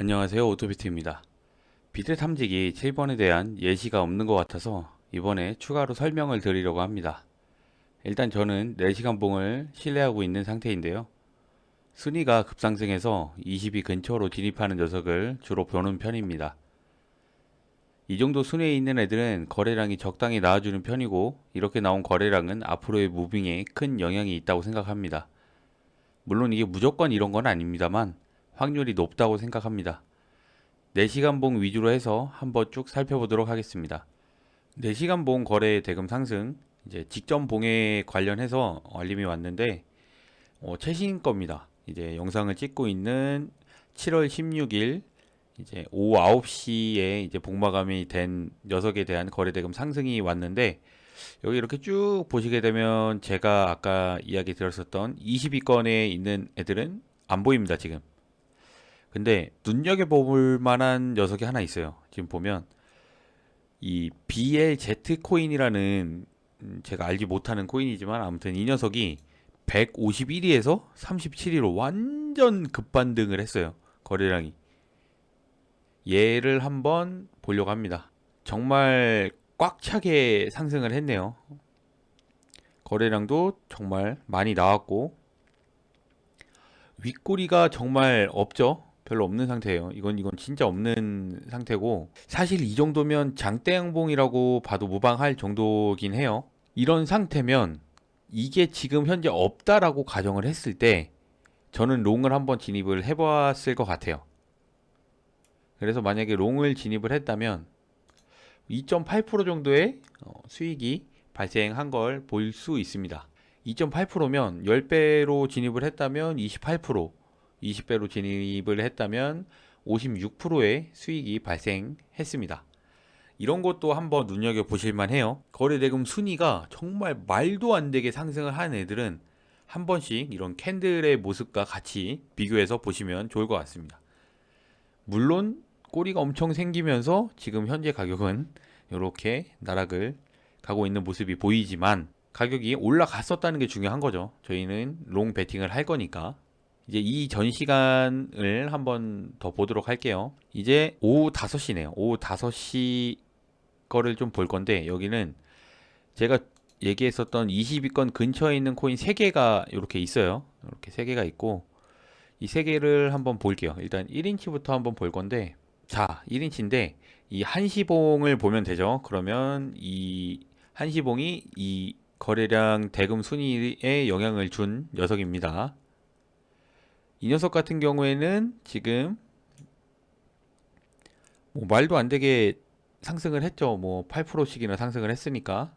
안녕하세요 오토비트입니다. 비트 탐지기 7번에 대한 예시가 없는 것 같아서 이번에 추가로 설명을 드리려고 합니다. 일단 저는 4시간 봉을 신뢰하고 있는 상태인데요. 순위가 급상승해서 20위 근처로 진입하는 녀석을 주로 보는 편입니다. 이 정도 순위에 있는 애들은 거래량이 적당히 나와주는 편이고 이렇게 나온 거래량은 앞으로의 무빙에 큰 영향이 있다고 생각합니다. 물론 이게 무조건 이런 건 아닙니다만 확률이 높다고 생각합니다. 4시간 봉 위주로 해서 한번 쭉 살펴보도록 하겠습니다. 4시간 봉 거래 대금 상승 이제 직전 봉에 관련해서 알림이 왔는데 어, 최신 겁니다. 이제 영상을 찍고 있는 7월 16일 이제 오후 9시에 이제 복마감이 된 녀석에 대한 거래 대금 상승이 왔는데 여기 이렇게 쭉 보시게 되면 제가 아까 이야기 드렸었던 22건에 있는 애들은 안 보입니다, 지금. 근데 눈여겨볼 만한 녀석이 하나 있어요. 지금 보면 이 BLZ 코인이라는 음, 제가 알지 못하는 코인이지만 아무튼 이 녀석이 151위에서 37위로 완전 급반등을 했어요. 거래량이. 얘를 한번 보려고 합니다. 정말 꽉 차게 상승을 했네요. 거래량도 정말 많이 나왔고 윗꼬리가 정말 없죠. 별로 없는 상태예요. 이건 이건 진짜 없는 상태고 사실 이 정도면 장대 양봉이라고 봐도 무방할 정도긴 해요. 이런 상태면 이게 지금 현재 없다라고 가정을 했을 때 저는 롱을 한번 진입을 해봤을 것 같아요. 그래서 만약에 롱을 진입을 했다면 2.8% 정도의 어, 수익이 발생한 걸 볼 수 있습니다. 2.8%면 10배로 진입을 했다면 28%, 20배로 진입을 했다면 56%의 수익이 발생했습니다. 이런 것도 한번 눈여겨 보실만 해요. 거래대금 순위가 정말 말도 안 되게 상승을 한 애들은 한 번씩 이런 캔들의 모습과 같이 비교해서 보시면 좋을 것 같습니다. 물론 꼬리가 엄청 생기면서 지금 현재 가격은 이렇게 나락을 가고 있는 모습이 보이지만 가격이 올라갔었다는 게 중요한 거죠. 저희는 롱 베팅을 할 거니까. 이제 이 전 시간을 한번 더 보도록 할게요. 이제 오후 5시네요. 오후 5시 거를 좀 볼 건데 여기는 제가 얘기했었던 22건 근처에 있는 코인 3개가 이렇게 있어요. 이렇게 3개가 있고 이 3개를 한번 볼게요. 일단 1인치부터 한번 볼 건데 자, 1인치인데 이 한시봉을 보면 되죠. 그러면 이 한시봉이 이 거래량 대금 순위에 영향을 준 녀석입니다. 이 녀석 같은 경우에는 지금 뭐 말도 안 되게 상승을 했죠. 뭐 8%씩이나 상승을 했으니까.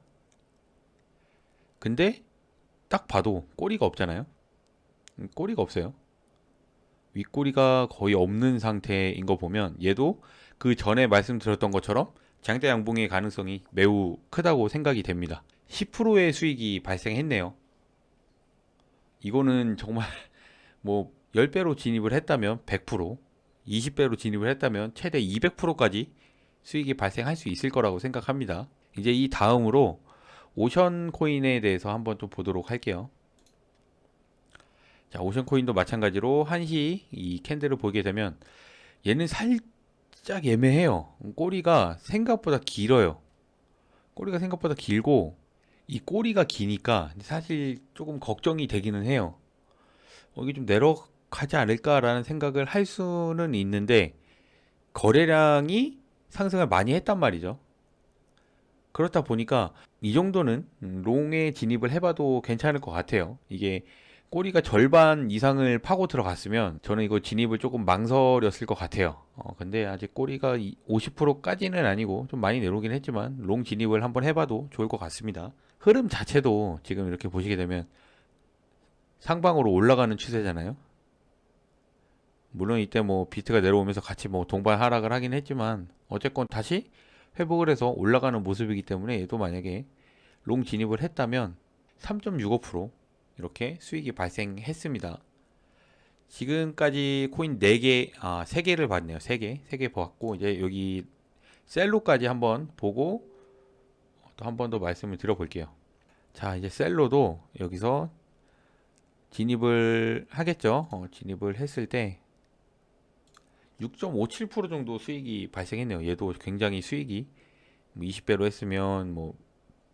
근데 딱 봐도 꼬리가 없잖아요. 음, 꼬리가 없어요. 윗꼬리가 거의 없는 상태인 거 보면 얘도 그 전에 말씀드렸던 것처럼 장대 양봉의 가능성이 매우 크다고 생각이 됩니다. 10%의 수익이 발생했네요. 이거는 정말 뭐 10배로 진입을 했다면 100%, 20배로 진입을 했다면 최대 200%까지 수익이 발생할 수 있을 거라고 생각합니다. 이제 이 다음으로 오션 코인에 대해서 한번 좀 보도록 할게요. 자, 오션 코인도 마찬가지로 한시 이 캔들을 보게 되면 얘는 살짝 애매해요. 꼬리가 생각보다 길어요. 꼬리가 생각보다 길고 이 꼬리가 기니까 사실 조금 걱정이 되기는 해요. 어, 이게 좀 내려 가지 않을까라는 생각을 할 수는 있는데 거래량이 상승을 많이 했단 말이죠. 그렇다 보니까 이 정도는 음, 롱에 진입을 해봐도 괜찮을 것 같아요. 이게 꼬리가 절반 이상을 파고 들어갔으면 저는 이거 진입을 조금 망설였을 것 같아요. 어, 근데 아직 꼬리가 50%까지는 아니고 좀 많이 내려오긴 했지만 롱 진입을 한번 해봐도 좋을 것 같습니다. 흐름 자체도 지금 이렇게 보시게 되면 상방으로 올라가는 추세잖아요. 물론 이때 뭐 비트가 내려오면서 같이 뭐 동반 하락을 하긴 했지만 어쨌건 다시 회복을 해서 올라가는 모습이기 때문에 얘도 만약에 롱 진입을 했다면 3.65% 이렇게 수익이 발생했습니다. 지금까지 코인 4개, 아, 3개를 봤네요. 3개. 3개 봤고, 이제 여기 셀로까지 한번 보고 또 한 번 더 말씀을 드려볼게요. 자, 이제 셀로도 여기서 진입을 하겠죠. 어, 진입을 했을 때 6.57% 정도 수익이 발생했네요. 얘도 굉장히 수익이 20배로 했으면 뭐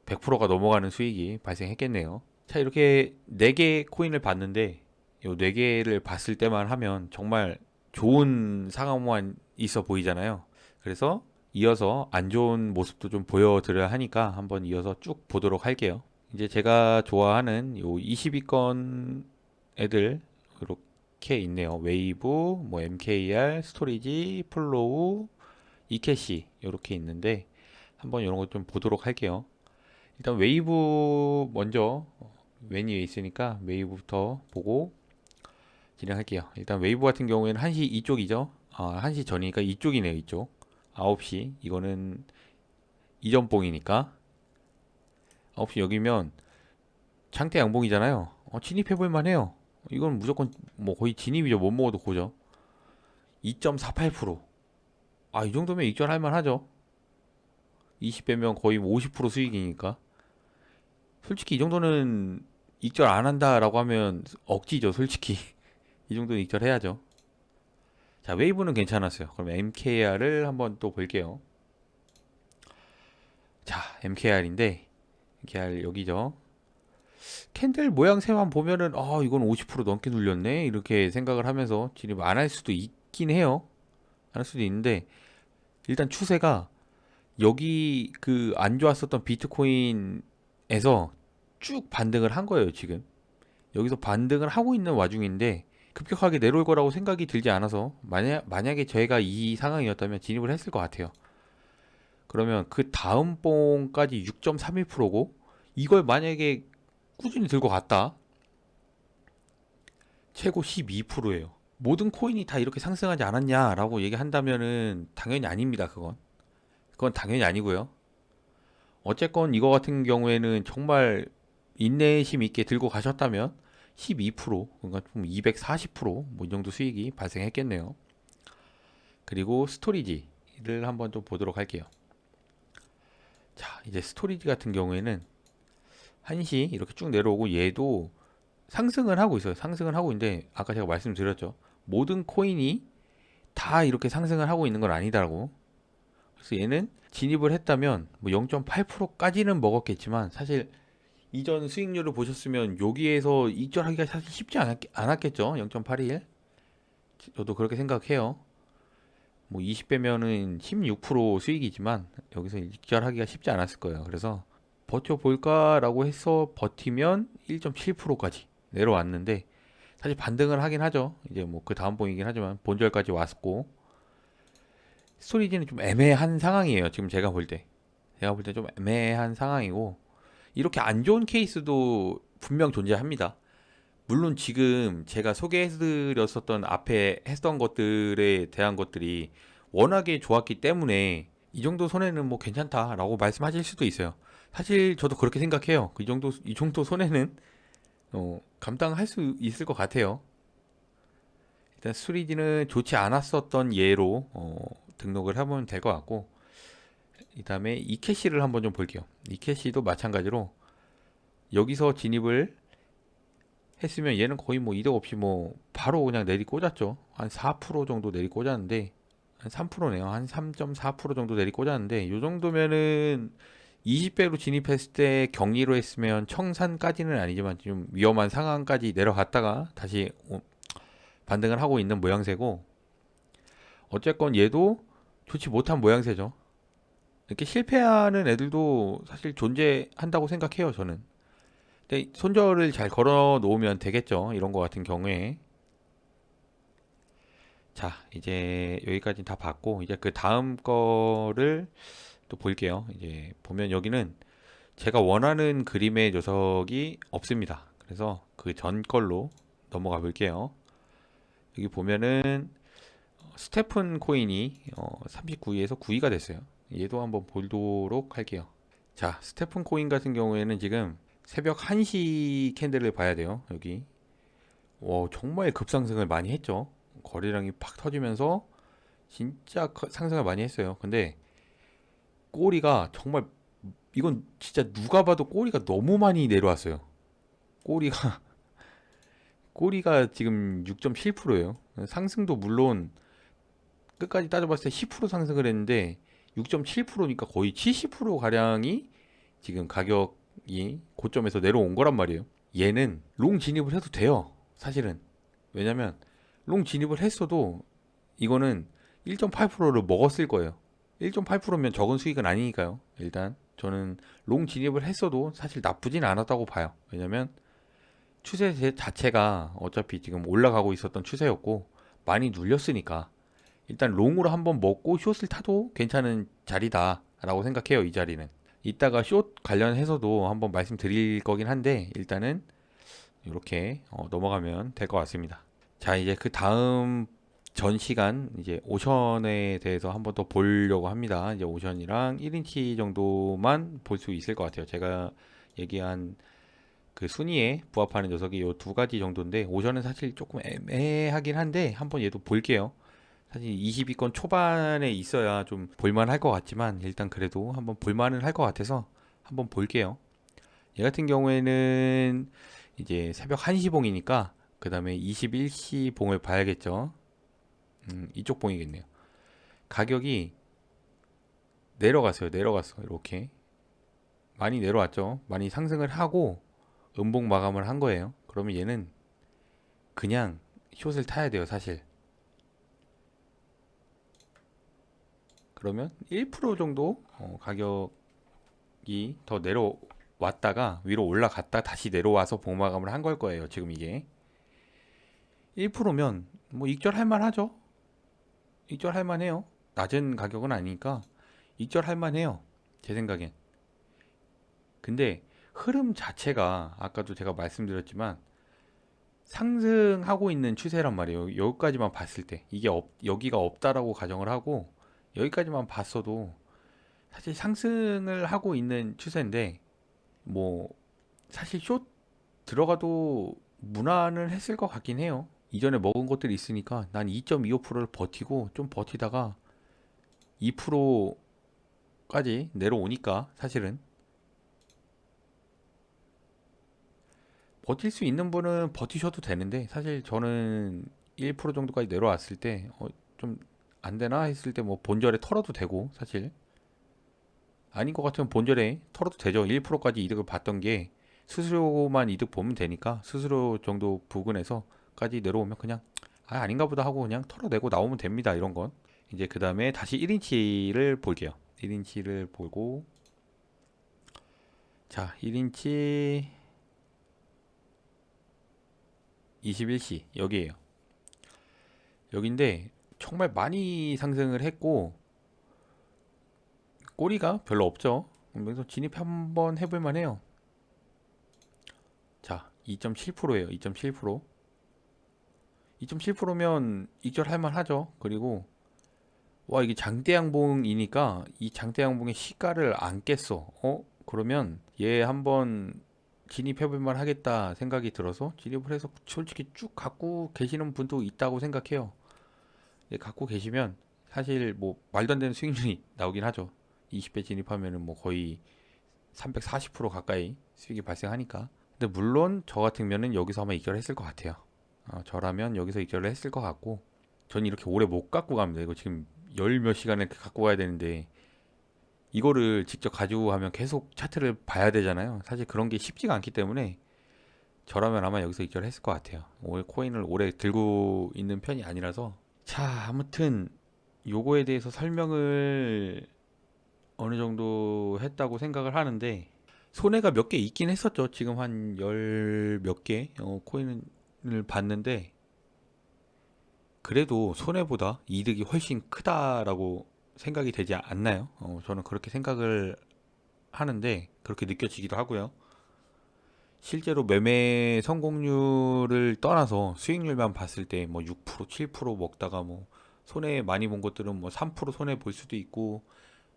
100%가 넘어가는 수익이 발생했겠네요. 자, 이렇게 4개 코인을 봤는데 요 4개를 봤을 때만 하면 정말 좋은 상황만 있어 보이잖아요. 그래서 이어서 안 좋은 모습도 좀 보여드려야 하니까 한번 이어서 쭉 보도록 할게요. 이제 제가 좋아하는 요 22건 애들 이렇게 있네요. 웨이브, 뭐 MKR, 스토리지, 플로우, 이캐시 이렇게 있는데 한번 이런 것 좀 보도록 할게요. 일단 웨이브 먼저 왼 위에 있으니까 웨이브부터 보고 진행할게요. 일단 웨이브 같은 경우에는 1시 이쪽이죠. 아, 1시 전이니까 이쪽이네요. 이쪽. 9시. 이거는 이전봉이니까 9시 여기면 장대 양봉이잖아요. 어, 진입해 볼 만 해요. 이건 무조건 뭐 거의 진입이죠. 못 먹어도 고죠. 2.48%. 아, 이 정도면 익절할 만하죠. 20배면 거의 50% 수익이니까. 솔직히 이 정도는 익절 안 한다라고 하면 억지죠, 솔직히. 이 정도는 익절해야죠. 자, 웨이브는 괜찮았어요. 그럼 MKR을 한번 또 볼게요. 자, MKR인데, MKR 여기죠. 캔들 모양새만 보면은, 아, 이건 50% 넘게 눌렸네. 이렇게 생각을 하면서 진입 안 할 수도 있긴 해요. 안 할 수도 있는데, 일단 추세가 여기 그 안 좋았었던 비트코인에서 쭉 반등을 한 거예요, 지금. 여기서 반등을 하고 있는 와중인데 급격하게 내려올 거라고 생각이 들지 않아서 만약 만약에 저희가 이 상황이었다면 진입을 했을 것 같아요. 그러면 그 다음 봉까지 6.31%고 이걸 만약에 꾸준히 들고 갔다. 최고 12%예요. 모든 코인이 다 이렇게 상승하지 않았냐라고 얘기한다면은 당연히 아닙니다. 그건. 그건 당연히 아니고요. 어쨌건 이거 같은 경우에는 정말 인내심 있게 들고 가셨다면 12% 그러니까 좀 240%뭐 이 정도 수익이 발생했겠네요. 그리고 스토리지를 한번 좀 보도록 할게요. 자, 이제 스토리지 같은 경우에는 한시 이렇게 쭉 내려오고 얘도 상승을 하고 있어요. 상승을 하고 있는데 아까 제가 말씀드렸죠. 모든 코인이 다 이렇게 상승을 하고 있는 건 아니다라고. 그래서 얘는 진입을 했다면 뭐 0.8%까지는 먹었겠지만 사실 이전 수익률을 보셨으면 여기에서 익절하기가 사실 쉽지 않았, 않았 겠죠. 0.81. 저도 그렇게 생각해요. 뭐 20배면은 16% 수익이지만 여기서 익절하기가 쉽지 않았을 거예요. 그래서 버텨볼까라고 해서 버티면 1.7%까지 내려왔는데 사실 반등을 하긴 하죠. 이제 뭐 그 다음 봉이긴 하지만 본절까지 왔고 스토리지는 좀 애매한 상황이에요. 지금 제가 볼 때. 제가 볼 때 좀 애매한 상황이고 이렇게 안 좋은 케이스도 분명 존재합니다. 물론 지금 제가 소개해드렸었던 앞에 했던 것들에 대한 것들이 워낙에 좋았기 때문에 이 정도 손해는 뭐 괜찮다라고 말씀하실 수도 있어요. 사실 저도 그렇게 생각해요. 그 정도 이 정도 손해는 어, 감당할 수 있을 것 같아요. 일단 수리지는 좋지 않았었던 예로 어, 등록을 해보면 될 것 같고 이 다음에 이캐시를 한번 좀 볼게요. 이캐시도 마찬가지로 여기서 진입을 했으면 얘는 거의 뭐 이득 없이 뭐 바로 그냥 내리 꽂았죠. 한 4% 정도 내리 꽂았는데 한 3%네요. 한 3.4% 정도 내리 꽂았는데 이 정도면은 20배로 진입했을 때 격리로 했으면 청산까지는 아니지만 좀 위험한 상황까지 내려갔다가 다시 어, 반등을 하고 있는 모양새고 어쨌건 얘도 좋지 못한 모양새죠. 이렇게 실패하는 애들도 사실 존재한다고 생각해요, 저는. 근데 손절을 잘 걸어 놓으면 되겠죠. 이런 거 같은 경우에. 자, 이제 여기까지 다 봤고, 이제 그 다음 거를 또 볼게요. 이제 보면 여기는 제가 원하는 그림의 녀석이 없습니다. 그래서 그 전 걸로 넘어가 볼게요. 여기 보면은 어, 스테픈 코인이 어, 39위에서 9위가 됐어요. 얘도 한번 보도록 할게요. 자, 스테픈 코인 같은 경우에는 지금 새벽 1시 캔들을 봐야 돼요. 여기. 와, 정말 급상승을 많이 했죠. 거래량이 팍 터지면서 진짜 커- 상승을 많이 했어요. 근데 꼬리가 정말 이건 진짜 누가 봐도 꼬리가 너무 많이 내려왔어요. 꼬리가 꼬리가 지금 6.7%예요. 상승도 물론 끝까지 따져봤을 때 10% 상승을 했는데 6.7%니까 거의 70% 가량이 지금 가격이 고점에서 내려온 거란 말이에요. 얘는 롱 진입을 해도 돼요. 사실은 왜냐면 롱 진입을 했어도 이거는 1.8%를 먹었을 거예요. 1.8%면 적은 수익은 아니니까요. 일단 저는 롱 진입을 했어도 사실 나쁘진 않았다고 봐요. 왜냐면 추세 제- 자체가 어차피 지금 올라가고 있었던 추세였고 많이 눌렸으니까 일단 롱으로 한번 먹고 숏을 타도 괜찮은 자리다라고 생각해요. 이 자리는. 이따가 숏 관련해서도 한번 말씀드릴 거긴 한데 일단은 이렇게 어, 넘어가면 될 것 같습니다. 자 이제 그 다음 전 시간 이제 오션에 대해서 한번 더 보려고 합니다. 이제 오션이랑 1인치 정도만 볼 수 있을 것 같아요. 제가 얘기한 그 순위에 부합하는 녀석이 이두 가지 정도인데 오션은 사실 조금 애매하긴 한데 한번 얘도 볼게요. 사실 20위권 초반에 있어야 좀 볼만할 것 같지만 일단 그래도 한번 볼만은 할 것 같아서 한번 볼게요. 얘 같은 경우에는 이제 새벽 1시 봉이니까 그 다음에 21시 봉을 봐야겠죠. 음, 이쪽 봉이겠네요. 가격이 내려갔어요. 내려갔어. 이렇게. 많이 내려왔죠. 많이 상승을 하고 음봉 마감을 한 거예요. 그러면 얘는 그냥 숏을 타야 돼요. 사실. 그러면 1% 정도 어, 가격이 더 내려왔다가 위로 올라갔다 다시 내려와서 봉마감을 한 걸 거예요. 지금 이게 1%면 뭐 익절할 만하죠. 익절할 만해요. 낮은 가격은 아니니까 익절할 만해요. 제 생각엔. 근데 흐름 자체가 아까도 제가 말씀드렸지만 상승하고 있는 추세란 말이에요. 여기까지만 봤을 때 이게 없, 여기가 없다라고 가정을 하고 여기까지만 봤어도 사실 상승을 하고 있는 추세인데 뭐 사실 숏 들어가도 무난을 했을 것 같긴 해요. 이전에 먹은 것들이 있으니까 난 2.25%를 버티고 좀 버티다가 2%까지 내려오니까 사실은 버틸 수 있는 분은 버티셔도 되는데 사실 저는 1% 정도까지 내려왔을 때 어, 좀안 되나 했을 때 뭐 본절에 털어도 되고 사실 아닌 것 같으면 본절에 털어도 되죠. 1%까지 이득을 봤던 게 수수료만 이득 보면 되니까 수수료 정도 부근에서 까지 내려오면 그냥 아 아닌가 보다 하고 그냥 털어내고 나오면 됩니다. 이런 건 이제 그 다음에 다시 1인치를 볼게요. 1인치를 보고 자 1인치 21시 여기에요. 여긴데 정말 많이 상승을 했고 꼬리가 별로 없죠. 그래서 진입 한번 해볼 만 해요. 자, 2.7%예요. 2.7%. 2.7%면 익절할 만하죠. 그리고 와 이게 장대양봉이니까 이 장대양봉의 시가를 안 깼어. 어? 그러면 얘 한번 진입해볼 만 하겠다 생각이 들어서 진입을 해서 솔직히 쭉 갖고 계시는 분도 있다고 생각해요. 예, 갖고 계시면 사실 뭐 말도 안 되는 수익률이 나오긴 하죠. 20배 진입하면은 뭐 거의 340% 가까이 수익이 발생하니까. 근데 물론 저 같으면은 여기서 아마 익절을 했을 것 같아요. 어, 저라면 여기서 익절을 했을 것 같고, 전 이렇게 오래 못 갖고 갑니다. 이거 지금 열 몇 시간을 갖고 가야 되는데, 이거를 직접 가지고 가면 계속 차트를 봐야 되잖아요. 사실 그런 게 쉽지가 않기 때문에 저라면 아마 여기서 익절을 했을 것 같아요. 오늘 코인을 오래 들고 있는 편이 아니라서. 자, 아무튼 요거에 대해서 설명을 어느 정도 했다고 생각을 하는데 손해가 몇 개 있긴 했었죠. 지금 한 열 몇 개 어, 코인 을 봤는데 그래도 손해보다 이득이 훨씬 크다라고 생각이 되지 않나요? 어, 저는 그렇게 생각을 하는데 그렇게 느껴지기도 하고요. 실제로 매매 성공률을 떠나서 수익률만 봤을 때 뭐 6%, 7% 먹다가 뭐 손해 많이 본 것들은 뭐 3% 손해 볼 수도 있고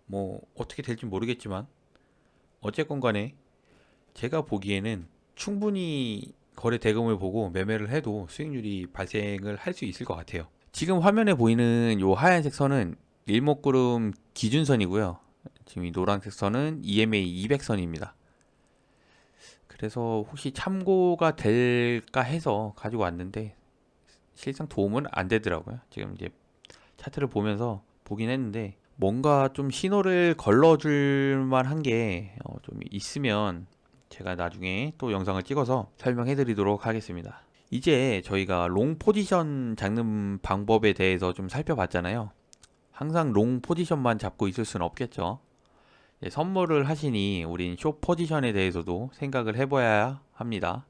뭐 어떻게 될지 모르겠지만 어쨌건 간에 제가 보기에는 충분히 거래 대금을 보고 매매를 해도 수익률이 발생을 할 수 있을 것 같아요. 지금 화면에 보이는 요 하얀색 선은 일목구름 기준선이고요. 지금 이 노란색 선은 EMA 200선입니다. 그래서 혹시 참고가 될까 해서 가지고 왔는데 실상 도움은 안 되더라고요. 지금 이제 차트를 보면서 보긴 했는데 뭔가 좀 신호를 걸러줄 만한 게 어, 좀 있으면 제가 나중에 또 영상을 찍어서 설명해 드리도록 하겠습니다. 이제 저희가 롱 포지션 잡는 방법에 대해서 좀 살펴봤잖아요. 항상 롱 포지션만 잡고 있을 수는 없겠죠. 예, 선물을 하시니 우린 숏 포지션에 대해서도 생각을 해봐야 합니다.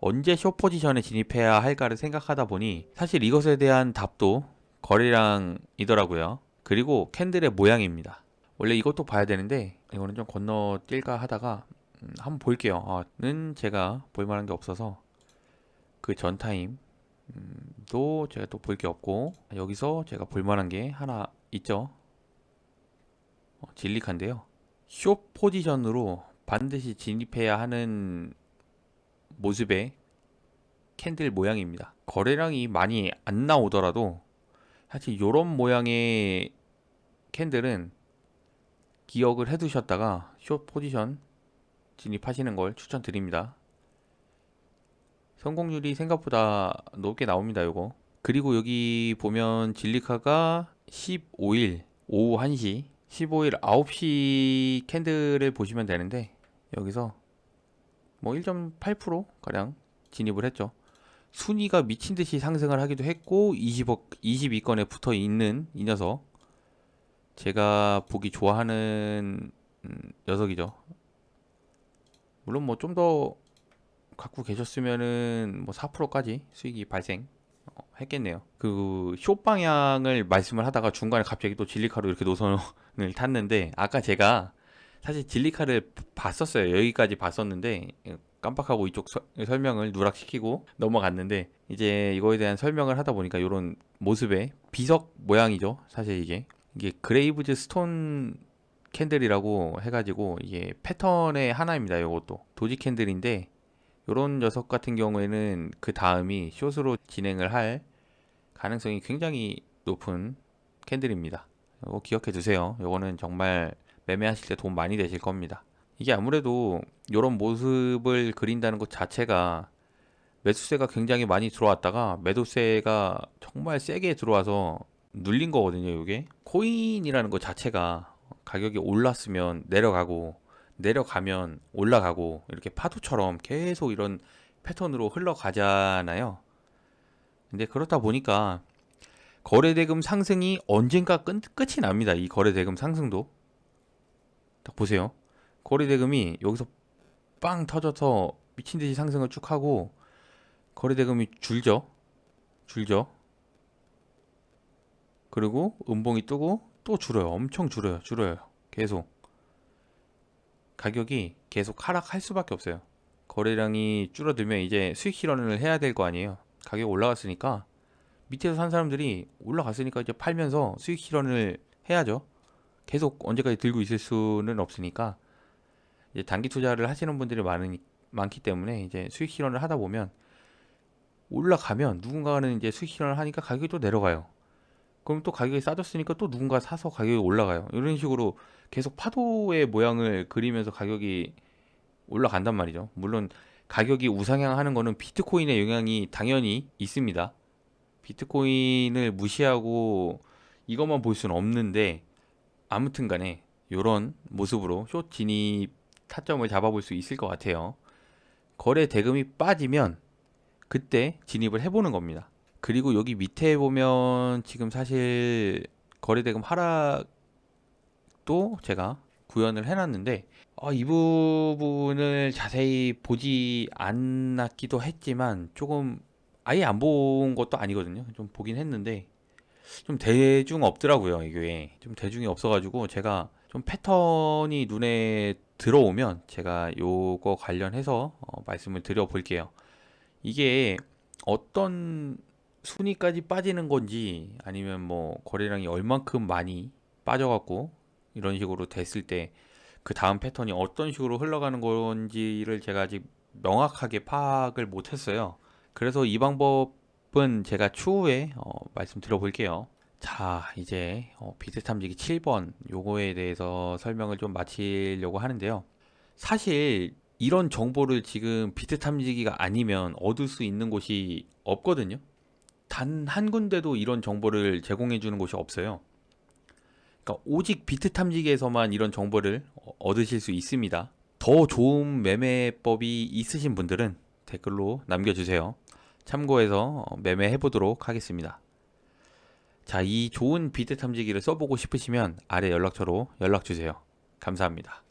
언제 숏 포지션에 진입해야 할까를 생각하다 보니 사실 이것에 대한 답도 거래량이더라고요. 그리고 캔들의 모양입니다. 원래 이것도 봐야 되는데 이거는 좀 건너뛸까 하다가 음, 한번 볼게요. 아, 는 제가 볼만한 게 없어서 그 전 타임 음, 도 제가 또 볼 게 없고 여기서 제가 볼만한 게 하나 있죠. 어, 진리카인데요. 숏 포지션으로 반드시 진입해야 하는 모습의 캔들 모양입니다. 거래량이 많이 안 나오더라도 사실 이런 모양의 캔들은 기억을 해두셨다가 숏 포지션 진입하시는 걸 추천드립니다. 성공률이 생각보다 높게 나옵니다, 요거. 그리고 여기 보면 진리카가 15일 오후 1시, 15일 9시 캔들을 보시면 되는데 여기서 뭐 1.8% 가량 진입을 했죠. 순위가 미친 듯이 상승을 하기도 했고 20억 22건에 붙어 있는 이 녀석 제가 보기 좋아하는 음, 녀석이죠. 물론 뭐 좀 더 갖고 계셨으면은 뭐 4%까지 수익이 발생 어, 했겠네요. 그 숏 방향을 말씀을 하다가 중간에 갑자기 또 진리카로 이렇게 노선을 탔는데 아까 제가 사실 진리카를 봤었어요. 여기까지 봤었는데 깜빡하고 이쪽 서- 설명을 누락시키고 넘어갔는데 이제 이거에 대한 설명을 하다 보니까 이런 모습의 비석 모양이죠. 사실 이게 이게 그레이브즈 스톤 캔들이라고 해가지고 이게 패턴의 하나입니다. 이것도 도지 캔들인데 이런 녀석 같은 경우에는 그 다음이 숏으로 진행을 할 가능성이 굉장히 높은 캔들입니다. 이거 기억해 두세요. 이거는 정말 매매하실 때 돈 많이 되실 겁니다. 이게 아무래도 이런 모습을 그린다는 것 자체가 매수세가 굉장히 많이 들어왔다가 매도세가 정말 세게 들어와서 눌린 거거든요, 이게. 코인이라는 것 자체가 가격이 올랐으면 내려가고 내려가면 올라가고 이렇게 파도처럼 계속 이런 패턴으로 흘러가잖아요. 근데 그렇다 보니까 거래대금 상승이 언젠가 끝, 끝이 납니다. 이 거래대금 상승도. 딱 보세요. 거래대금이 여기서 빵 터져서 미친 듯이 상승을 쭉 하고 거래대금이 줄죠. 줄죠. 그리고 음봉이 뜨고 또 줄어요. 엄청 줄어요. 줄어요. 계속. 가격이 계속 하락할 수밖에 없어요. 거래량이 줄어들면 이제 수익 실현을 해야 될 거 아니에요. 가격 올라갔으니까 밑에서 산 사람들이 올라갔으니까 이제 팔면서 수익 실현을 해야죠. 계속 언제까지 들고 있을 수는 없으니까 이제 단기 투자를 하시는 분들이 많으니, 많기 때문에 이제 수익 실현을 하다 보면 올라가면 누군가는 이제 수익 실현을 하니까 가격이 또 내려가요. 그럼 또 가격이 싸졌으니까 또 누군가 사서 가격이 올라가요. 이런 식으로 계속 파도의 모양을 그리면서 가격이 올라간단 말이죠. 물론 가격이 우상향하는 거는 비트코인의 영향이 당연히 있습니다. 비트코인을 무시하고 이것만 볼 수는 없는데 아무튼 간에 이런 모습으로 숏 진입 타점을 잡아볼 수 있을 것 같아요. 거래 대금이 빠지면 그때 진입을 해보는 겁니다. 그리고 여기 밑에 보면 지금 사실 거래 대금 하락도 제가 구현을 해놨는데 어, 이 부분을 자세히 보지 않았기도 했지만 조금 아예 안 본 것도 아니거든요. 좀 보긴 했는데 좀 대중 없더라고요, 이게. 좀 대중이 없어가지고 제가 좀 패턴이 눈에 들어오면 제가 요거 관련해서 어, 말씀을 드려볼게요. 이게 어떤 순위까지 빠지는 건지 아니면 뭐 거래량이 얼만큼 많이 빠져갖고 이런 식으로 됐을 때 그 다음 패턴이 어떤 식으로 흘러가는 건지를 제가 아직 명확하게 파악을 못했어요. 그래서 이 방법은 제가 추후에 어, 말씀드려 볼게요. 자, 이제 어, 비트 탐지기 7번 요거에 대해서 설명을 좀 마치려고 하는데요. 사실 이런 정보를 지금 비트 탐지기가 아니면 얻을 수 있는 곳이 없거든요. 단 한 군데도 이런 정보를 제공해 주는 곳이 없어요. 그러니까 오직 비트 탐지기에서만 이런 정보를 어- 얻으실 수 있습니다. 더 좋은 매매법이 있으신 분들은 댓글로 남겨주세요. 참고해서 어, 매매해 보도록 하겠습니다. 자, 이 좋은 비트 탐지기를 써보고 싶으시면 아래 연락처로 연락 주세요. 감사합니다.